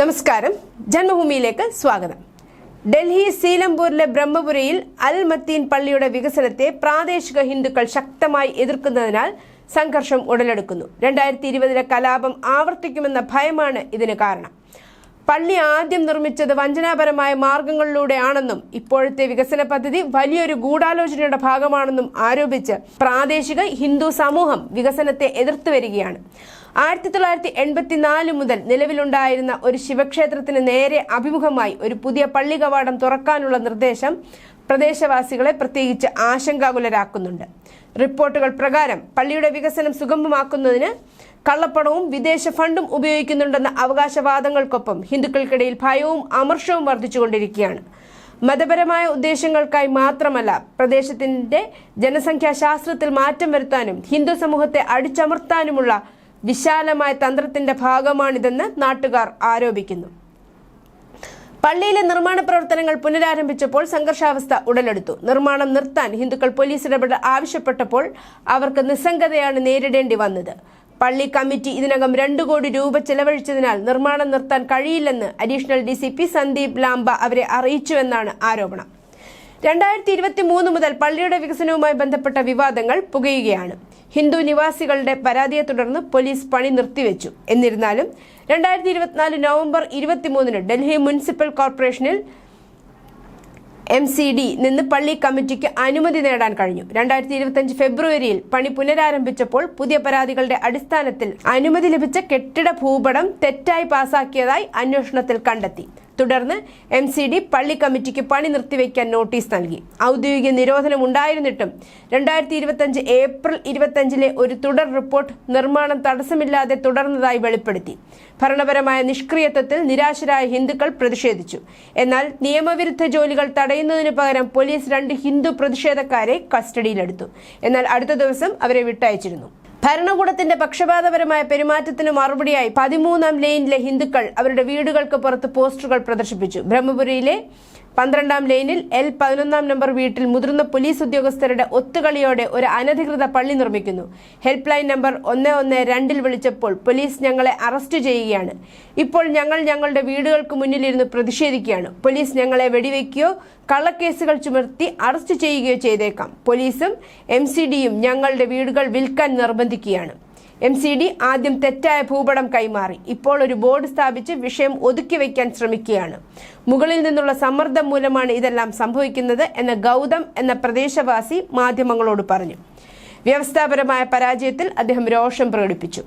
നമസ്കാരം. ജന്മഭൂമിയിലേക്ക് സ്വാഗതം. ഡൽഹി സീലംപൂരിലെ ബ്രഹ്മപുരയിൽ അൽ മത്തീൻ പള്ളിയുടെ വികസനത്തെ പ്രാദേശിക ഹിന്ദുക്കൾ ശക്തമായി എതിർക്കുന്നതിനാൽ സംഘർഷം ഉടലെടുക്കുന്നു. രണ്ടായിരത്തി ഇരുപതിലെ കലാപം ആവർത്തിക്കുമെന്ന ഭയമാണ് ഇതിന് കാരണം. പള്ളി ആദ്യം നിർമ്മിച്ചത് വഞ്ചനാപരമായ മാർഗങ്ങളിലൂടെയാണെന്നും ഇപ്പോഴത്തെ വികസന പദ്ധതി വലിയൊരു ഗൂഢാലോചനയുടെ ഭാഗമാണെന്നും ആരോപിച്ച് പ്രാദേശിക ഹിന്ദു സമൂഹം വികസനത്തെ എതിർത്തു വരികയാണ്. ആയിരത്തി തൊള്ളായിരത്തി എൺപത്തിനാല് മുതൽ നിലവിലുണ്ടായിരുന്ന ഒരു ശിവക്ഷേത്രത്തിന് നേരെ അഭിമുഖമായി ഒരു പുതിയ പള്ളി കവാടം തുറക്കാനുള്ള നിർദ്ദേശം പ്രദേശവാസികളെ പ്രത്യേകിച്ച് ആശങ്കാകുലരാക്കുന്നുണ്ട്. റിപ്പോർട്ടുകൾ പ്രകാരം പള്ളിയുടെ വികസനം സുഗമമാക്കുന്നതിന് കള്ളപ്പണവും വിദേശ ഫണ്ടും ഉപയോഗിക്കുന്നുണ്ടെന്ന അവകാശവാദങ്ങൾക്കൊപ്പം ഹിന്ദുക്കൾക്കിടയിൽ ഭയവും അമർഷവും വർദ്ധിച്ചുകൊണ്ടിരിക്കുകയാണ്. മതപരമായ ഉദ്ദേശങ്ങൾക്കായി മാത്രമല്ല പ്രദേശത്തിന്റെ ജനസംഖ്യാശാസ്ത്രത്തിൽ മാറ്റം വരുത്താനും ഹിന്ദു സമൂഹത്തെ അടിച്ചമർത്താനുമുള്ള വിശാലമായ തന്ത്രത്തിന്റെ ഭാഗമാണിതെന്ന് നാട്ടുകാർ ആരോപിക്കുന്നു. പള്ളിയിലെ നിർമ്മാണ പ്രവർത്തനങ്ങൾ പുനരാരംഭിച്ചപ്പോൾ സംഘർഷാവസ്ഥ ഉടലെടുത്തു. നിർമ്മാണം നിർത്താൻ ഹിന്ദുക്കൾ പോലീസ് ഇടപെടൽ ആവശ്യപ്പെട്ടപ്പോൾ അവർക്ക് നിസ്സംഗതയാണ് നേരിടേണ്ടി വന്നത്. പള്ളി കമ്മിറ്റി ഇതിനകം രണ്ടു കോടി രൂപ ചെലവഴിച്ചതിനാൽ നിർമ്മാണം നിർത്താൻ കഴിയില്ലെന്ന് additional D C P Sandeep Lamba അവരെ അറിയിച്ചുവെന്നാണ് ആരോപണം. രണ്ടായിരത്തി ഇരുപത്തി മൂന്ന് മുതൽ പള്ളിയുടെ വികസനവുമായി ബന്ധപ്പെട്ട വിവാദങ്ങൾ പുകയുകയാണ്. ഹിന്ദു നിവാസികളുടെ പരാതിയെ തുടർന്ന് പോലീസ് പണി നിർത്തിവെച്ചു. എന്നിരുന്നാലും രണ്ടായിരത്തി ഇരുപത്തിനാല് നവംബർ ഇരുപത്തിമൂന്നിന് ഡൽഹി മുനിസിപ്പൽ കോർപ്പറേഷനിൽ എം സി ഡി നിന്ന് പള്ളി കമ്മിറ്റിക്ക് അനുമതി നേടാൻ കഴിഞ്ഞു. രണ്ടായിരത്തി ഇരുപത്തിയഞ്ച് ഫെബ്രുവരിയിൽ പണി പുനരാരംഭിച്ചപ്പോൾ പുതിയ പരാതികളുടെ അടിസ്ഥാനത്തിൽ അനുമതി ലഭിച്ച കെട്ടിട ഭൂപടം തെറ്റായി പാസാക്കിയതായി അന്വേഷണത്തിൽ കണ്ടെത്തി. തുടർന്ന് എം സി ഡി പള്ളി കമ്മിറ്റിക്ക് പണി നിർത്തിവെക്കാൻ നോട്ടീസ് നൽകി. ഔദ്യോഗിക നിരോധനം ഉണ്ടായിരുന്നിട്ടും രണ്ടായിരത്തി ഇരുപത്തഞ്ച് ഏപ്രിൽ ഇരുപത്തഞ്ചിലെ ഒരു തുടർ റിപ്പോർട്ട് നിർമ്മാണം തടസ്സമില്ലാതെ തുടർന്നതായി വെളിപ്പെടുത്തി. ഭരണപരമായ നിഷ്ക്രിയത്വത്തിൽ നിരാശരായ ഹിന്ദുക്കൾ പ്രതിഷേധിച്ചു. എന്നാൽ നിയമവിരുദ്ധ ജോലികൾ തടയുന്നതിന് പകരം പോലീസ് രണ്ട് ഹിന്ദു പ്രതിഷേധക്കാരെ കസ്റ്റഡിയിലെടുത്തു. എന്നാൽ അടുത്ത ദിവസം അവരെ വിട്ടയച്ചിരുന്നു. ഭരണകൂടത്തിന്റെ പക്ഷപാതപരമായ പെരുമാറ്റത്തിന് മറുപടിയായി പതിമൂന്നാം ലെയിനിലെ ഹിന്ദുക്കൾ അവരുടെ വീടുകൾക്ക് പുറത്ത് പോസ്റ്ററുകൾ പ്രദർശിപ്പിച്ചു. ബ്രഹ്മപുരിയിലെ പന്ത്രണ്ടാം ലൈനിൽ എൽ പതിനൊന്നാം നമ്പർ വീട്ടിൽ മുതിർന്ന പോലീസ് ഉദ്യോഗസ്ഥരുടെ ഒത്തുകളിയോടെ ഒരു അനധികൃത പള്ളി നിർമ്മിക്കുന്നു. ഹെൽപ്പ് ലൈൻ നമ്പർ ഒന്ന് ഒന്ന് രണ്ടിൽ വിളിച്ചപ്പോൾ പോലീസ് ഞങ്ങളെ അറസ്റ്റ് ചെയ്യുകയാണ്. ഇപ്പോൾ ഞങ്ങൾ ഞങ്ങളുടെ വീടുകൾക്ക് മുന്നിലിരുന്ന് പ്രതിഷേധിക്കുകയാണ്. പോലീസ് ഞങ്ങളെ വെടിവെക്കുകയോ കള്ളക്കേസുകൾ ചുമർത്തി അറസ്റ്റ് ചെയ്യുകയോ ചെയ്തേക്കാം. പോലീസും എം ഞങ്ങളുടെ വീടുകൾ വിൽക്കാൻ നിർബന്ധിക്കുകയാണ്. എം സി ഡി ആദ്യം തെറ്റായ ഭൂപടം കൈമാറി. ഇപ്പോൾ ഒരു ബോർഡ് സ്ഥാപിച്ച് വിഷയം ഒതുക്കി വയ്ക്കാൻ ശ്രമിക്കുകയാണ്. മുകളിൽ നിന്നുള്ള സമ്മർദ്ദം മൂലമാണ് ഇതെല്ലാം സംഭവിക്കുന്നത് എന്ന ഗൗതം എന്ന പ്രദേശവാസി മാധ്യമങ്ങളോട് പറഞ്ഞു. വ്യവസ്ഥാപരമായ പരാജയത്തിൽ അദ്ദേഹം രോഷം പ്രകടിപ്പിച്ചു.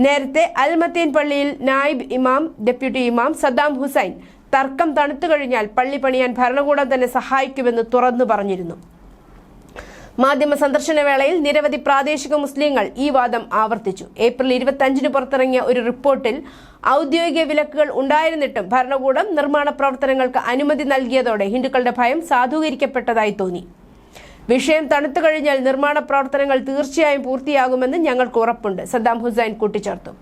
നേരത്തെ അൽമത്തീൻ പള്ളിയിൽ നായിബ് ഇമാം ഡെപ്യൂട്ടി ഇമാം സദ്ദാം ഹുസൈൻ തർക്കം തണുത്തു കഴിഞ്ഞാൽ പള്ളി പണിയാൻ ഭരണകൂടം തന്നെ സഹായിക്കുമെന്ന് തുറന്നു പറഞ്ഞിരുന്നു. മാധ്യമ സന്ദർശന വേളയിൽ നിരവധി പ്രാദേശിക മുസ്ലിങ്ങൾ ഈ വാദം ആവർത്തിച്ചു. ഏപ്രിൽ ഇരുപത്തിയഞ്ചിന് പുറത്തിറങ്ങിയ ഒരു റിപ്പോർട്ടിൽ ഔദ്യോഗിക വിലക്കുകൾ ഉണ്ടായിരുന്നിട്ടും ഭരണകൂടം നിർമ്മാണ പ്രവർത്തനങ്ങൾക്ക് അനുമതി നൽകിയതോടെ ഹിന്ദുക്കളുടെ ഭയം സാധൂകരിക്കപ്പെട്ടതായി തോന്നി. വിഷയം തണുത്തു കഴിഞ്ഞാൽ നിർമ്മാണ പ്രവർത്തനങ്ങൾ തീർച്ചയായും പൂർത്തിയാകുമെന്ന് ഞങ്ങൾക്ക് ഉറപ്പുണ്ട് സദ്ദാം ഹുസൈൻ കൂട്ടിച്ചേർത്തു.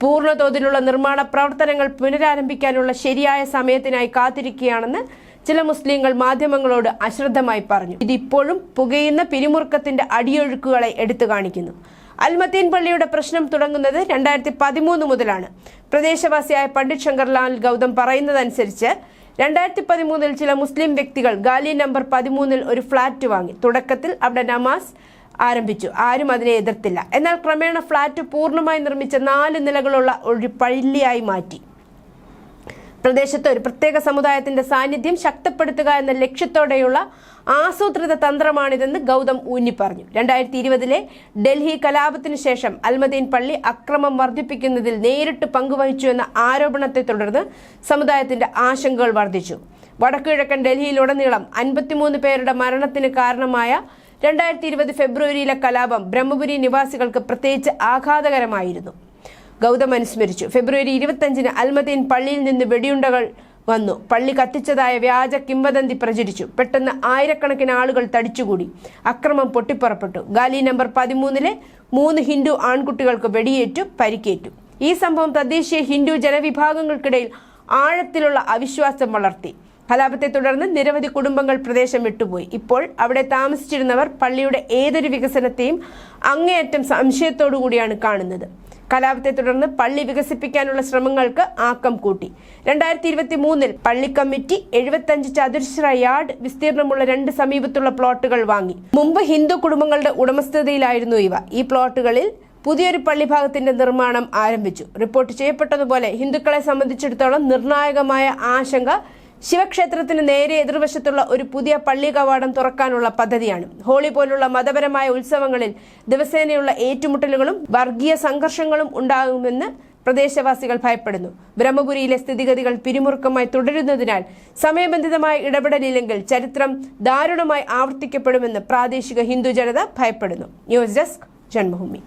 പൂർണ തോതിലുള്ള നിർമ്മാണ പ്രവർത്തനങ്ങൾ പുനരാരംഭിക്കാനുള്ള ശരിയായ സമയത്തിനായി കാത്തിരിക്കുകയാണെന്ന് ചില മുസ്ലിങ്ങൾ മാധ്യമങ്ങളോട് അശ്രദ്ധമായി പറഞ്ഞു. ഇതിപ്പോഴും പുകയുന്ന പിരിമുറുക്കത്തിന്റെ അടിയൊഴുക്കുകളെ എടുത്തു കാണിക്കുന്നു. അൽമത്തീൻ പള്ളിയുടെ പ്രശ്നം തുടങ്ങുന്നത് രണ്ടായിരത്തി പതിമൂന്ന് മുതലാണ്. പ്രദേശവാസിയായ പണ്ഡിറ്റ് ശങ്കർലാൽ ഗൗതം പറയുന്നതനുസരിച്ച് രണ്ടായിരത്തി പതിമൂന്നിൽ ചില മുസ്ലിം വ്യക്തികൾ ഗാലി നമ്പർ പതിമൂന്നിൽ ഒരു ഫ്ളാറ്റ് വാങ്ങി. തുടക്കത്തിൽ അവിടെ നമാസ് ആരംഭിച്ചു. ആരും അതിനെ എതിർത്തില്ല. എന്നാൽ ക്രമേണ ഫ്ളാറ്റ് പൂർണമായി നിർമ്മിച്ച നാല് നിലകളുള്ള ഒരു പള്ളിയായി മാറ്റി. പ്രദേശത്ത് ഒരു പ്രത്യേക സമുദായത്തിന്റെ സാന്നിധ്യം ശക്തിപ്പെടുത്തുക എന്ന ലക്ഷ്യത്തോടെയുള്ള ആസൂത്രിത തന്ത്രമാണിതെന്ന് ഗൗതം ഊന്നി പറഞ്ഞു. രണ്ടായിരത്തി ഇരുപതിലെ ഡൽഹി കലാപത്തിനു ശേഷം അൽമദീൻ പള്ളി അക്രമം വർദ്ധിപ്പിക്കുന്നതിൽ നേരിട്ട് പങ്കുവഹിച്ചു എന്ന ആരോപണത്തെ തുടർന്ന് സമുദായത്തിന്റെ ആശങ്കകൾ വർദ്ധിച്ചു. വടക്കുകിഴക്കൻ ഡൽഹിയിലുടനീളം അൻപത്തിമൂന്ന് പേരുടെ മരണത്തിന് കാരണമായ രണ്ടായിരത്തി ഇരുപത് ഫെബ്രുവരിയിലെ കലാപം ബ്രഹ്മപുരി നിവാസികൾക്ക് പ്രത്യേകിച്ച് ആഘാതകരമായിരുന്നു. ഗൗതം അനുസ്മരിച്ചു. ഫെബ്രുവരി ഇരുപത്തഞ്ചിന് അൽമദീൻ പള്ളിയിൽ നിന്ന് വെടിയുണ്ടകൾ വന്നു. പള്ളി കത്തിച്ചതായ വ്യാജ കിംവദന്തി പ്രചരിച്ചു. പെട്ടെന്ന് ആയിരക്കണക്കിന് ആളുകൾ തടിച്ചുകൂടി. അക്രമം പൊട്ടിപ്പുറപ്പെട്ടു. ഗാലി നമ്പർ പതിമൂന്നിലെ മൂന്ന് ഹിന്ദു ആൺകുട്ടികൾക്ക് വെടിയേറ്റു പരിക്കേറ്റു. ഈ സംഭവം തദ്ദേശീയ ഹിന്ദു ജനവിഭാഗങ്ങൾക്കിടയിൽ ആഴത്തിലുള്ള അവിശ്വാസം വളർത്തി. കലാപത്തെ തുടർന്ന് നിരവധി കുടുംബങ്ങൾ പ്രദേശം വിട്ടുപോയി. ഇപ്പോൾ അവിടെ താമസിച്ചിരുന്നവർ പള്ളിയുടെ ഏതൊരു വികസനത്തെയും അങ്ങേയറ്റം സംശയത്തോടു കൂടിയാണ് കാണുന്നത്. കലാപത്തെ തുടർന്ന് പള്ളി വികസിപ്പിക്കാനുള്ള ശ്രമങ്ങൾക്ക് ആക്കം കൂട്ടി. രണ്ടായിരത്തി ഇരുപത്തി മൂന്നിൽ പള്ളി കമ്മിറ്റി എഴുപത്തഞ്ച് ചതുരശ്ര യാർഡ് വിസ്തീർണമുള്ള രണ്ട് സമീപത്തുള്ള പ്ലോട്ടുകൾ വാങ്ങി. മുമ്പ് ഹിന്ദു കുടുംബങ്ങളുടെ ഉടമസ്ഥതയിലായിരുന്നു ഇവ. ഈ പ്ലോട്ടുകളിൽ പുതിയൊരു പള്ളിഭാഗത്തിന്റെ നിർമ്മാണം ആരംഭിച്ചു. റിപ്പോർട്ട് ചെയ്യപ്പെട്ടതുപോലെ ഹിന്ദുക്കളെ സംബന്ധിച്ചിടത്തോളം നിർണായകമായ ആശങ്ക ശിവക്ഷേത്രത്തിന് നേരെ എതിർവശത്തുള്ള ഒരു പുതിയ പള്ളി കവാടം തുറക്കാനുള്ള പദ്ധതിയാണ്. ഹോളി പോലുള്ള മതപരമായ ഉത്സവങ്ങളിൽ ദിവസേനയുള്ള ഏറ്റുമുട്ടലുകളും വർഗീയ സംഘർഷങ്ങളും ഉണ്ടാകുമെന്ന് പ്രദേശവാസികൾ ഭയപ്പെടുന്നു. ബ്രഹ്മപുരിയിലെ സ്ഥിതിഗതികൾ പിരിമുറുക്കമായി തുടരുന്നതിനാൽ സമയബന്ധിതമായ ഇടപെടലില്ലെങ്കിൽ ചരിത്രം ദാരുണമായി ആവർത്തിക്കപ്പെടുമെന്ന് പ്രാദേശിക ഹിന്ദു ജനത ഭയപ്പെടുന്നു. News desk Janmabhumi.